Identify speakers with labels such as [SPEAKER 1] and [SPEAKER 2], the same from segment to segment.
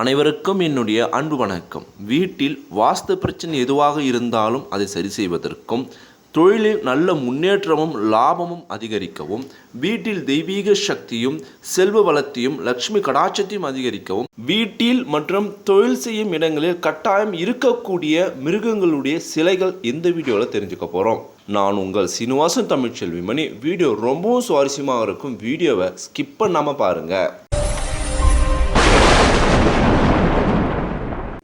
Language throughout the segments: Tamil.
[SPEAKER 1] அனைவருக்கும் என்னுடைய அன்பு வணக்கம். வீட்டில் வாஸ்து பிரச்சனை எதுவாக இருந்தாலும் அதை சரி செய்வதற்கும் தொழிலில் நல்ல முன்னேற்றமும் லாபமும் அதிகரிக்கவும் வீட்டில் தெய்வீக சக்தியும் செல்வ வளத்தையும் லக்ஷ்மி கடாட்சத்தையும் அதிகரிக்கவும் வீட்டில் மற்றும் தொழில் செய்யும் இடங்களில் கட்டாயம் இருக்கக்கூடிய மிருகங்களுடைய சிலைகள் இந்த வீடியோவில் தெரிஞ்சுக்க போகிறோம் நான் உங்கள் சீனிவாசன் தமிழ்ச்செல்விமணி. வீடியோ ரொம்பவும் சுவாரஸ்யமாக இருக்கும். வீடியோவை ஸ்கிப் பண்ணாமல் பாருங்கள்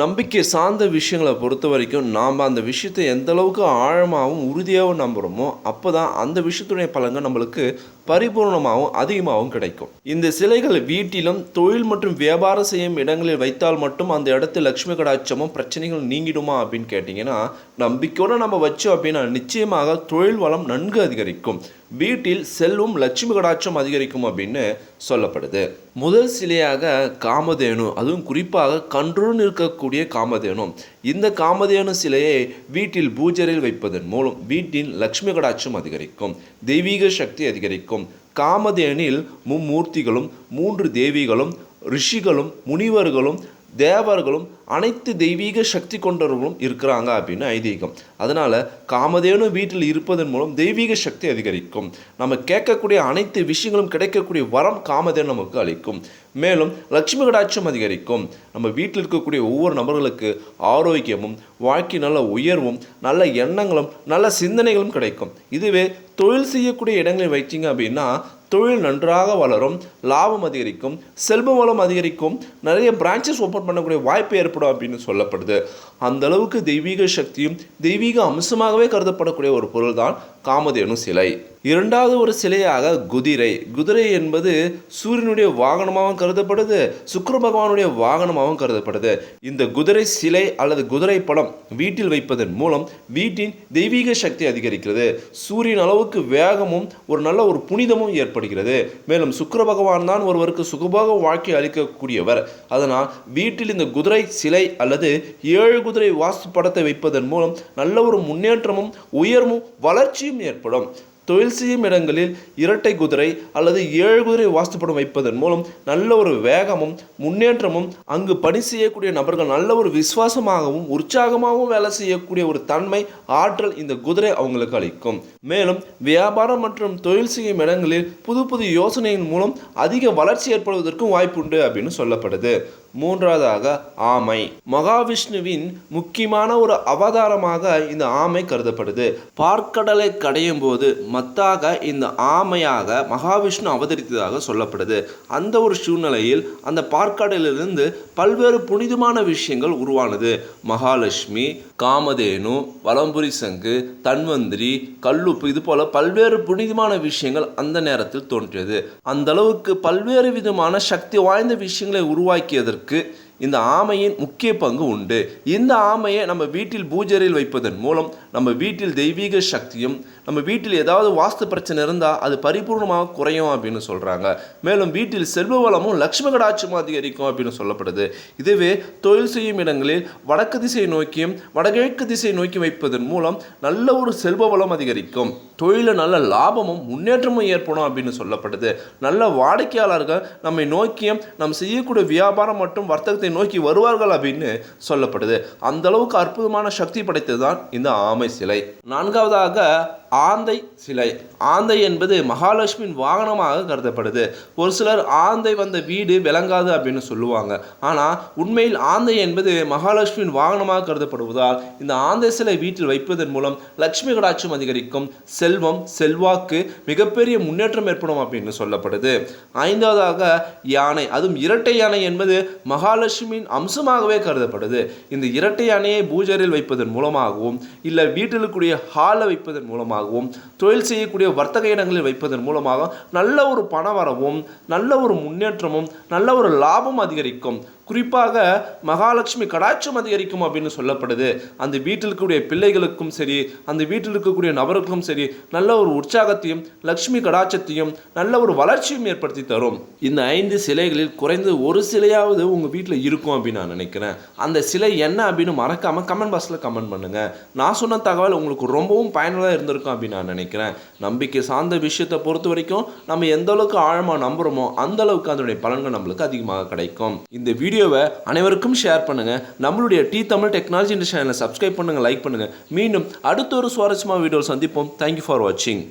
[SPEAKER 1] நம்பிக்கை சார்ந்த விஷயங்களை பொறுத்த வரைக்கும் நாம் அந்த விஷயத்தை எந்த அளவுக்கு ஆழமாகவும் உறுதியாகவும் நம்புகிறோமோ அப்போ தான் அந்த விஷயத்துடைய பலன்கள் நம்மளுக்கு பரிபூர்ணமாகவும் அதிகமாகவும் கிடைக்கும். இந்த சிலைகள் வீட்டிலும் தொழில் மற்றும் வியாபாரம் செய்யும் இடங்களில் வைத்தால் மட்டும் அந்த இடத்துல லக்ஷ்மி கடாட்சமும் பிரச்சனைகள் நீங்கிடுமா அப்படின்னு கேட்டிங்கன்னா நம்பிக்கையோடு நம்ம வச்சோம் அப்படின்னா நிச்சயமாக தொழில் வளம் நன்கு அதிகரிக்கும். வீட்டில் செல்வம் லட்சுமி கடாட்சம் அதிகரிக்கும் அப்படின்னு சொல்லப்படுது. முதல் சிலையாக காமதேனு அதுவும் குறிப்பாக கன்றுடன் இருக்கக்கூடிய காமதேனு இந்த காமதேனு சிலையை வீட்டில் பூஜரில் வைப்பதன் மூலம் வீட்டின் லட்சுமி கடாட்சம் அதிகரிக்கும் தெய்வீக சக்தி அதிகரிக்கும். காமதேனில் மும்மூர்த்திகளும் மூன்று தேவிகளும் ரிஷிகளும் முனிவர்களும் தேவர்களும் அனைத்து தெய்வீக சக்தி கொண்டவர்களும் இருக்கிறாங்க அப்படின்னு ஐதீகம். அதனால் காமதேனு வீட்டில் இருப்பதன் மூலம் தெய்வீக சக்தி அதிகரிக்கும். நம்ம கேட்கக்கூடிய அனைத்து விஷயங்களும் கிடைக்கக்கூடிய வரம் காமதேனு நமக்கு அளிக்கும். மேலும் லட்சுமி கடாட்சம் அதிகரிக்கும். நம்ம வீட்டில் இருக்கக்கூடிய ஒவ்வொரு நபர்களுக்கு ஆரோக்கியமும் வாழ்க்கை நல்ல உயர்வும் நல்ல எண்ணங்களும் நல்ல சிந்தனைகளும் கிடைக்கும். இதுவே தொழில் செய்யக்கூடிய இடங்களில் வைத்தீங்க அப்படின்னா தொழில் நன்றாக வளரும் லாபம் அதிகரிக்கும் செல்வ வளம் அதிகரிக்கும் நிறைய பிரான்ச்சஸ் ஓப்பன் பண்ணக்கூடிய வாய்ப்பு ஏற்படும் அப்படின்னு சொல்லப்படுது. அந்த அளவுக்கு தெய்வீக சக்தியும் தெய்வீக அம்சமாகவே கருதப்படக்கூடிய ஒரு பொருள் தான் காமதேனு சிலை. இரண்டாவது ஒரு சிலையாக குதிரை. குதிரை என்பது சூரியனுடைய வாகனமாகவும் கருதப்படுது சுக்கர பகவானுடைய வாகனமாகவும் கருதப்படுது. இந்த குதிரை சிலை அல்லது குதிரை படம் வீட்டில் வைப்பதன் மூலம் வீட்டின் தெய்வீக சக்தி அதிகரிக்கிறது. சூரியன் அளவுக்கு வேகமும் ஒரு நல்ல ஒரு புனிதமும் ஏற்படுகிறது. மேலும் சுக்கர பகவான் தான் ஒருவருக்கு சுகபோக வாழ்க்கை அளிக்கக்கூடியவர். அதனால் வீட்டில் இந்த குதிரை சிலை அல்லது ஏழு குதிரை வாஸ்து படத்தை வைப்பதன் மூலம் நல்ல ஒரு முன்னேற்றமும் உயர்வும் வளர்ச்சியும் ஏற்படும். தொழில் செய்யும் இடங்களில் இரட்டை குதிரை அல்லது ஏழு குதிரை வாஸ்துப்படம் வைப்பதன் மூலம் நல்ல ஒரு வேகமும் முன்னேற்றமும் அங்கு பணி செய்யக்கூடிய நபர்கள் நல்ல ஒரு விசுவாசமாகவும் உற்சாகமாகவும் வேலை செய்யக்கூடிய ஒரு தன்மை ஆற்றல் இந்த குதிரை அவங்களுக்கு அளிக்கும். மேலும் வியாபாரம் மற்றும் தொழில் செய்யும் இடங்களில் புது புது யோசனையின் மூலம் அதிக வளர்ச்சி ஏற்படுவதற்கும் வாய்ப்புண்டு அப்படின்னு சொல்லப்படுது. மூன்றாவதாக ஆமை. மகாவிஷ்ணுவின் முக்கியமான ஒரு அவதாரமாக இந்த ஆமை கருதப்படுது. பார்க்கடலை கடையும் போது மத்தாக இந்த ஆமையாக மகாவிஷ்ணு அவதரித்ததாக சொல்லப்படுது. அந்த ஒரு சூழ்நிலையில் அந்த பார்க்கடலிலிருந்து பல்வேறு புனிதமான விஷயங்கள் உருவானது. மகாலட்சுமி காமதேனு வலம்புரி சங்கு தன்வந்திரி கல்லுப்பு இது போல பல்வேறு புனிதமான விஷயங்கள் அந்த நேரத்தில் தோன்றியது. அந்த அளவுக்கு பல்வேறு விதமான சக்தி வாய்ந்த விஷயங்களை உருவாக்கியதற்கு இந்த ஆமையின் முக்கிய பங்கு உண்டு. இந்த ஆமையை நம்ம வீட்டில் பூஜரில் வைப்பதன் மூலம் நம்ம வீட்டில் தெய்வீக சக்தியும் நம்ம வீட்டில் ஏதாவது வாஸ்து பிரச்சனை இருந்தால் அது பரிபூர்ணமாக குறையும் அப்படின்னு சொல்கிறாங்க மேலும் வீட்டில் செல்வ வளமும் லக்ஷ்ம கடாட்சமும் அதிகரிக்கும் அப்படின்னு சொல்லப்படுது. இதுவே தொழில் செய்யும் இடங்களில் வடக்கு திசை நோக்கியும் வடகிழக்கு திசை நோக்கி வைப்பதன் மூலம் நல்ல ஒரு செல்வ வளம் அதிகரிக்கும். தொழிலில் நல்ல லாபமும் முன்னேற்றமும் ஏற்படும் அப்படின்னு சொல்லப்படுது. நல்ல வாடிக்கையாளர்கள் நம்மை நோக்கியும் நம் செய்யக்கூடிய வியாபாரம் மற்றும் வர்த்தகத்தை நோக்கி வருவார்கள் அப்படின்னு சொல்லப்படுது. அந்த அளவுக்கு அற்புதமான சக்தி படைத்தது தான் இந்த ஆமை சிலை. நான்காவதாக ஆந்தை சிலை. ஆந்தை என்பது மகாலட்சுமியின் வாகனமாக கருதப்படுது. ஒரு சிலர் ஆந்தை வந்த வீடு விளங்காது அப்படின்னு சொல்லுவாங்க. ஆனால் உண்மையில் ஆந்தை என்பது மகாலட்சுமியின் வாகனமாக கருதப்படுவதால் இந்த ஆந்தை சிலை வீட்டில் வைப்பதன் மூலம் லட்சுமி கடாட்சம் அதிகரிக்கும். செல்வம் செல்வாக்கு மிகப்பெரிய முன்னேற்றம் ஏற்படும் அப்படின்னு சொல்லப்படுது. ஐந்தாவதாக யானை. அதுவும் இரட்டை யானை என்பது மகாலட்சுமியின் அம்சமாகவே கருதப்படுது. இந்த இரட்டை யானையை பூஜரில் வைப்பதன் மூலமாகவும் இல்லை வீட்டில் இருக்கக்கூடிய ஹாலில் வைப்பதன் மூலமாகவும் தொழில் செய்யக்கூடிய வர்த்தக இடங்களில் வைப்பதன் மூலமாக நல்ல ஒரு பண வரவும் நல்ல ஒரு முன்னேற்றமும் நல்ல ஒரு லாபம் அதிகரிக்கும். குறிப்பாக மகாலட்சுமி கடாட்சம் அதிகரிக்கும் அப்படின்னு சொல்லப்படுது. அந்த வீட்டில் இருக்கக்கூடிய பிள்ளைகளுக்கும் சரி அந்த வீட்டில் இருக்கக்கூடிய நபருக்கும் சரி நல்ல ஒரு உற்சாகத்தையும் லக்ஷ்மி கடாட்சத்தையும் நல்ல ஒரு வளர்ச்சியும் ஏற்படுத்தி தரும். இந்த ஐந்து சிலைகளில் குறைந்து ஒரு சிலையாவது உங்கள் வீட்டில் இருக்கும் அப்படின்னு நான் நினைக்கிறேன். அந்த சிலை என்ன அப்படின்னு மறக்காமல் கமெண்ட் பாக்ஸில் கமெண்ட் பண்ணுங்கள் நான் சொன்ன தகவல் உங்களுக்கு ரொம்பவும் பயனுள்ளதாக இருந்திருக்கும் அப்படின்னு நான் நினைக்கிறேன். நம்பிக்கை சார்ந்த விஷயத்தை பொறுத்த வரைக்கும் நம்ம எந்த அளவுக்கு ஆழமாக நம்புகிறோமோ அந்த அளவுக்கு அதனுடைய பலன்கள் நம்மளுக்கு அதிகமாக கிடைக்கும். இந்த வீடியோவை அனைவருக்கும் ஷேர் பண்ணுங்கள் நம்மளுடைய டி தமிழ் டெக்னாலஜி சேனலை சப்ஸ்கிரைப் பண்ணுங்கள் லைக் பண்ணுங்கள் மீண்டும் அடுத்த ஒரு சுவாரஸ்யமாக வீடியோவில் சந்திப்போம். தேங்க்யூ ஃபார் வாட்சிங்